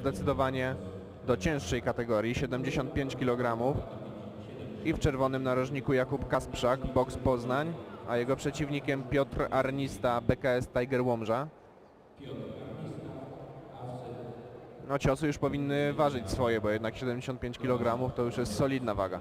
zdecydowanie do cięższej kategorii 75 kg i w czerwonym narożniku Jakub Kasprzak, boks Poznań, a jego przeciwnikiem Piotr Arnista, BKS Tiger Łomża. No ciosy już powinny ważyć swoje, bo jednak 75 kg to już jest solidna waga.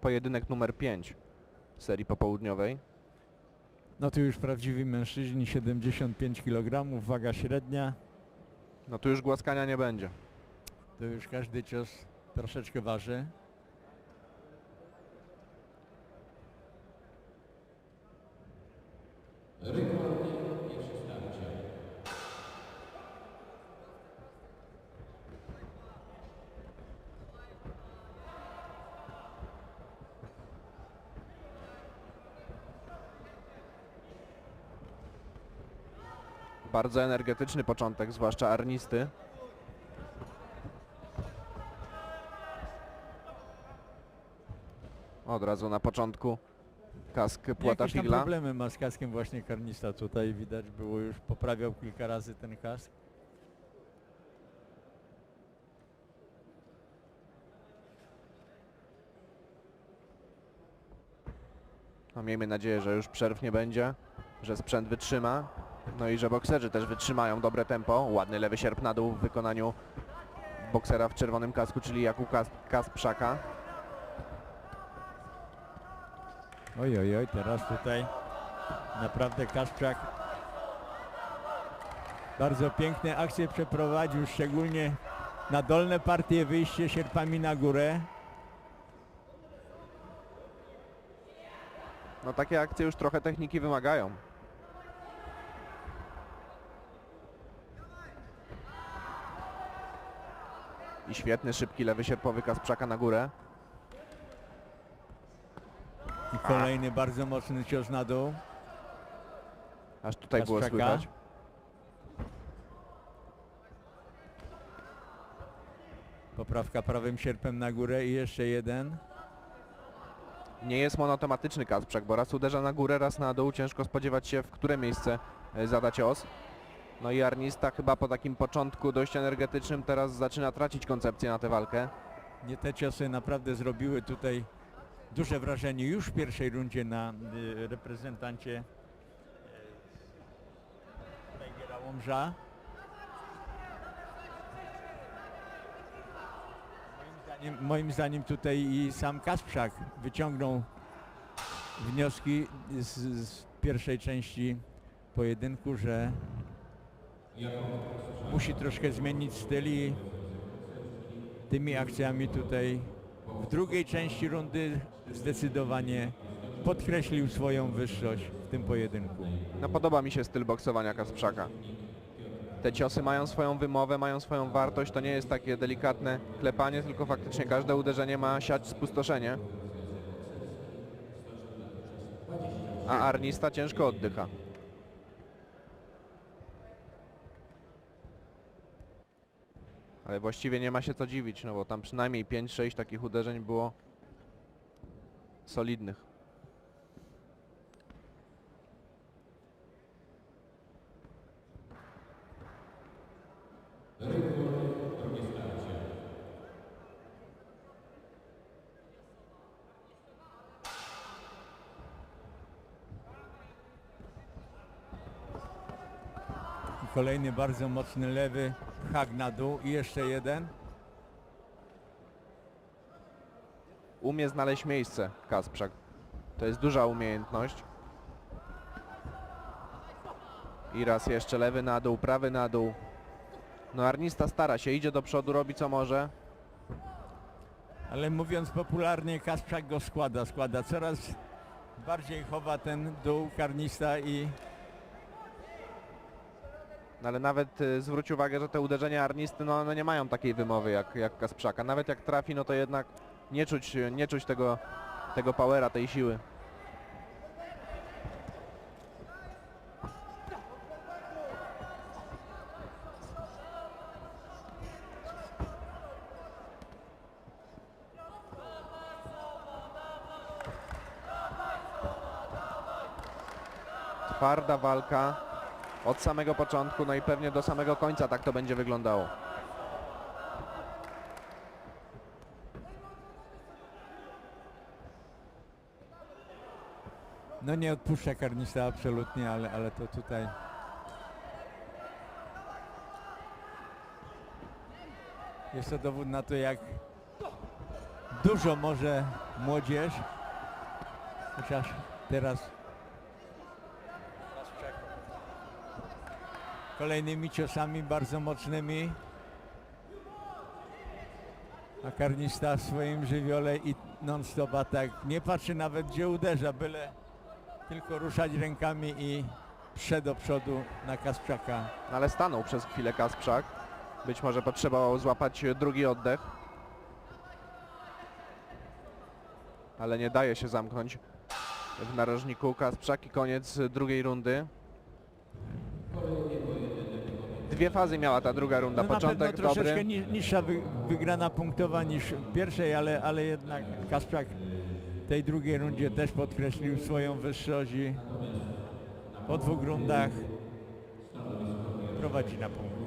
Pojedynek numer 5 serii popołudniowej. No tu już prawdziwi mężczyźni, 75 kg, waga średnia. No tu już głaskania nie będzie. To już każdy cios troszeczkę waży. Bardzo energetyczny początek, zwłaszcza Arnisty. Od razu na początku kask płata Jakieś tam figla. problemy ma z kaskiem właśnie karnista. Tutaj widać było już poprawiał kilka razy ten kask. No, miejmy nadzieję, że już przerw nie będzie, że sprzęt wytrzyma. No i że bokserzy też wytrzymają dobre tempo. Ładny lewy sierp na dół w wykonaniu boksera w czerwonym kasku, czyli Jakub Kas Kasprzaka. Oj, oj, oj, teraz tutaj naprawdę Kasprzak bardzo piękne akcje przeprowadził, szczególnie na dolne partie wyjście sierpami na górę. No takie akcje już trochę techniki wymagają. I świetny, szybki lewy sierpowy Kasprzaka na górę. I kolejny bardzo mocny cios na dół. Aż tutaj było Kasprzaka. słychać. Poprawka prawym sierpem na górę i jeszcze jeden. Nie jest monotematyczny Kasprzak, bo raz uderza na górę, raz na dół. Ciężko spodziewać się, w które miejsce e, zada cios. No i Arnista chyba po takim początku dość energetycznym teraz zaczyna tracić koncepcję na tę walkę. Nie te ciosy naprawdę zrobiły tutaj duże wrażenie już w pierwszej rundzie na y, reprezentancie y, Tigera Łomża. Moim zdaniem, moim zdaniem tutaj i sam Kasprzak wyciągnął wnioski z, z pierwszej części pojedynku, że musi troszkę zmienić styl i tymi akcjami tutaj w drugiej części rundy zdecydowanie podkreślił swoją wyższość w tym pojedynku. No podoba mi się styl boksowania Kasprzaka. Te ciosy mają swoją wymowę, mają swoją wartość. To nie jest takie delikatne klepanie, tylko faktycznie każde uderzenie ma siać spustoszenie. A Arnista ciężko oddycha. Ale właściwie nie ma się co dziwić, no bo tam przynajmniej 5-6 takich uderzeń było solidnych. Kolejny bardzo mocny lewy hak na dół i jeszcze jeden. umie znaleźć miejsce Kasprzak. To jest duża umiejętność. I raz jeszcze lewy na dół, prawy na dół. No Arnista stara się, idzie do przodu, robi co może. Ale mówiąc popularnie, Kasprzak go składa, składa. Coraz bardziej chowa ten dół karnista i No ale nawet y, zwróć uwagę, że te uderzenia Arnisty no, one nie mają takiej wymowy jak, jak Kasprzaka. Nawet jak trafi, no to jednak nie czuć, nie czuć tego, tego powera, tej siły. Twarda walka od samego początku, no i pewnie do samego końca tak to będzie wyglądało. No nie odpuszcza karnista absolutnie, ale, ale to tutaj... Jest to dowód na to, jak dużo może młodzież, chociaż teraz kolejnymi ciosami bardzo mocnymi, a karnista w swoim żywiole i non-stop atak nie patrzy nawet gdzie uderza, byle tylko ruszać rękami i prze do przodu na Kasprzaka. Ale stanął przez chwilę Kasprzak. Być może potrzebował złapać drugi oddech. Ale nie daje się zamknąć w narożniku Kasprzak i koniec drugiej rundy. Dwie fazy miała ta druga runda. No na Początek pewno troszeczkę dobry. ni- niższa wy, wygrana punktowa niż pierwszej, ale, ale jednak Kasprzak w tej drugiej rundzie też podkreślił swoją wyższość i po dwóch rundach prowadzi na punkt.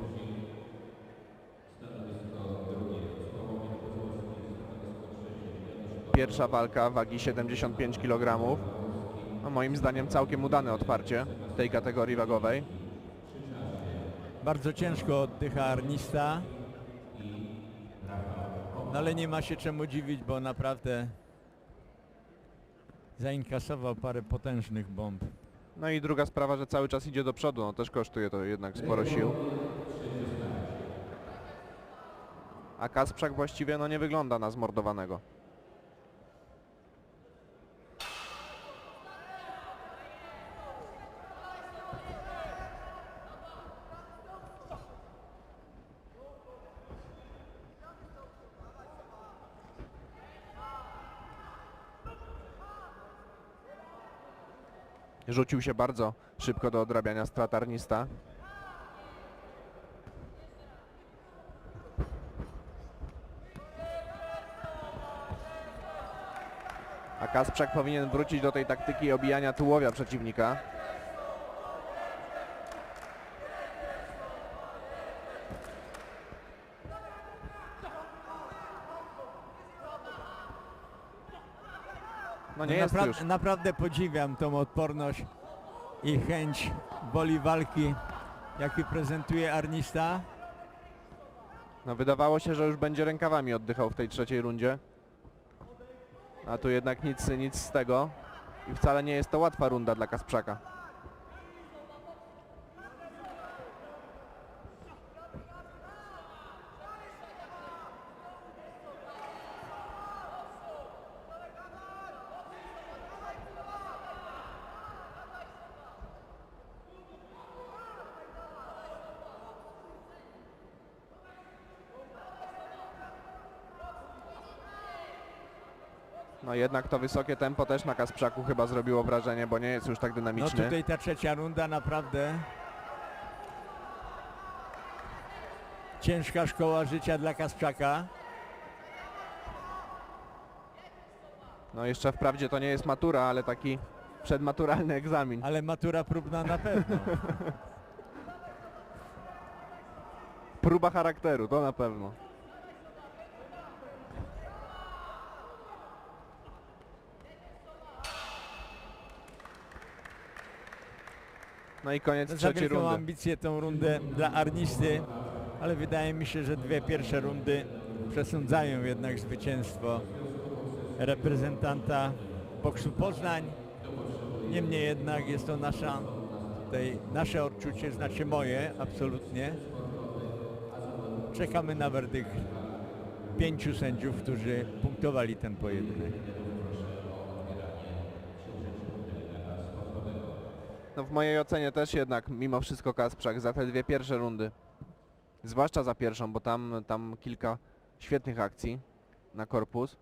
Pierwsza walka wagi 75 kg. No moim zdaniem całkiem udane otwarcie tej kategorii wagowej. Bardzo ciężko oddycha Arnista. No ale nie ma się czemu dziwić, bo naprawdę zainkasował parę potężnych bomb. No i druga sprawa, że cały czas idzie do przodu, no też kosztuje to jednak sporo sił. A Kasprzak właściwie no nie wygląda na zmordowanego. Rzucił się bardzo szybko do odrabiania stratarnista. A Kasprzak powinien wrócić do tej taktyki obijania tułowia przeciwnika. No nie jest Napra- już. Naprawdę podziwiam tą odporność i chęć woli walki, jaki prezentuje Arnista. No wydawało się, że już będzie rękawami oddychał w tej trzeciej rundzie. A tu jednak nic, nic z tego. I wcale nie jest to łatwa runda dla Kasprzaka. No jednak to wysokie tempo też na Kasprzaku chyba zrobiło wrażenie, bo nie jest już tak No dynamiczny. tutaj ta trzecia runda naprawdę ciężka szkoła życia dla Kasprzaka. No jeszcze wprawdzie to nie jest matura, ale taki przedmaturalny egzamin. Ale matura próbna na pewno. Próba charakteru, to na pewno. No i koniec Za trzeciej wielką rundy. ambicję tą rundę dla Arnisty, ale wydaje mi się, że dwie pierwsze rundy przesądzają jednak zwycięstwo reprezentanta boksu Poznań. Niemniej jednak jest to nasza, tutaj nasze odczucie, znaczy moje absolutnie. Czekamy na werdykt pięciu sędziów, którzy punktowali ten pojedynek. No w mojej ocenie też jednak mimo wszystko Kasprzak za te dwie pierwsze rundy. Zwłaszcza za pierwszą, bo tam, tam kilka świetnych akcji na korpus.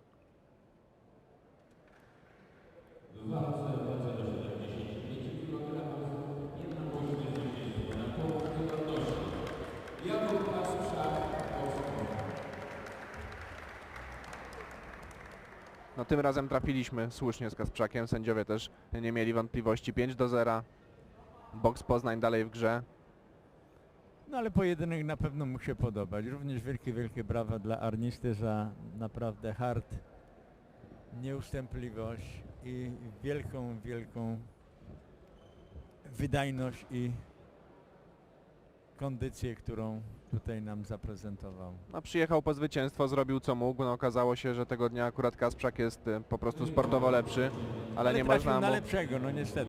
No tym razem trafiliśmy słusznie z Kasprzakiem, sędziowie też nie mieli wątpliwości. 5 do 0 Boks Poznań dalej w grze. No ale pojedynek na pewno mu się podobać. Również wielkie, wielkie brawa dla Arnisty za naprawdę hard, nieustępliwość i wielką, wielką wydajność i kondycję, którą tutaj nam zaprezentował. No, przyjechał po zwycięstwo, zrobił co mógł. No, okazało się, że tego dnia akurat Kasprzak jest y, po prostu sportowo lepszy, ale, nie trafił można na mu... lepszego, no niestety.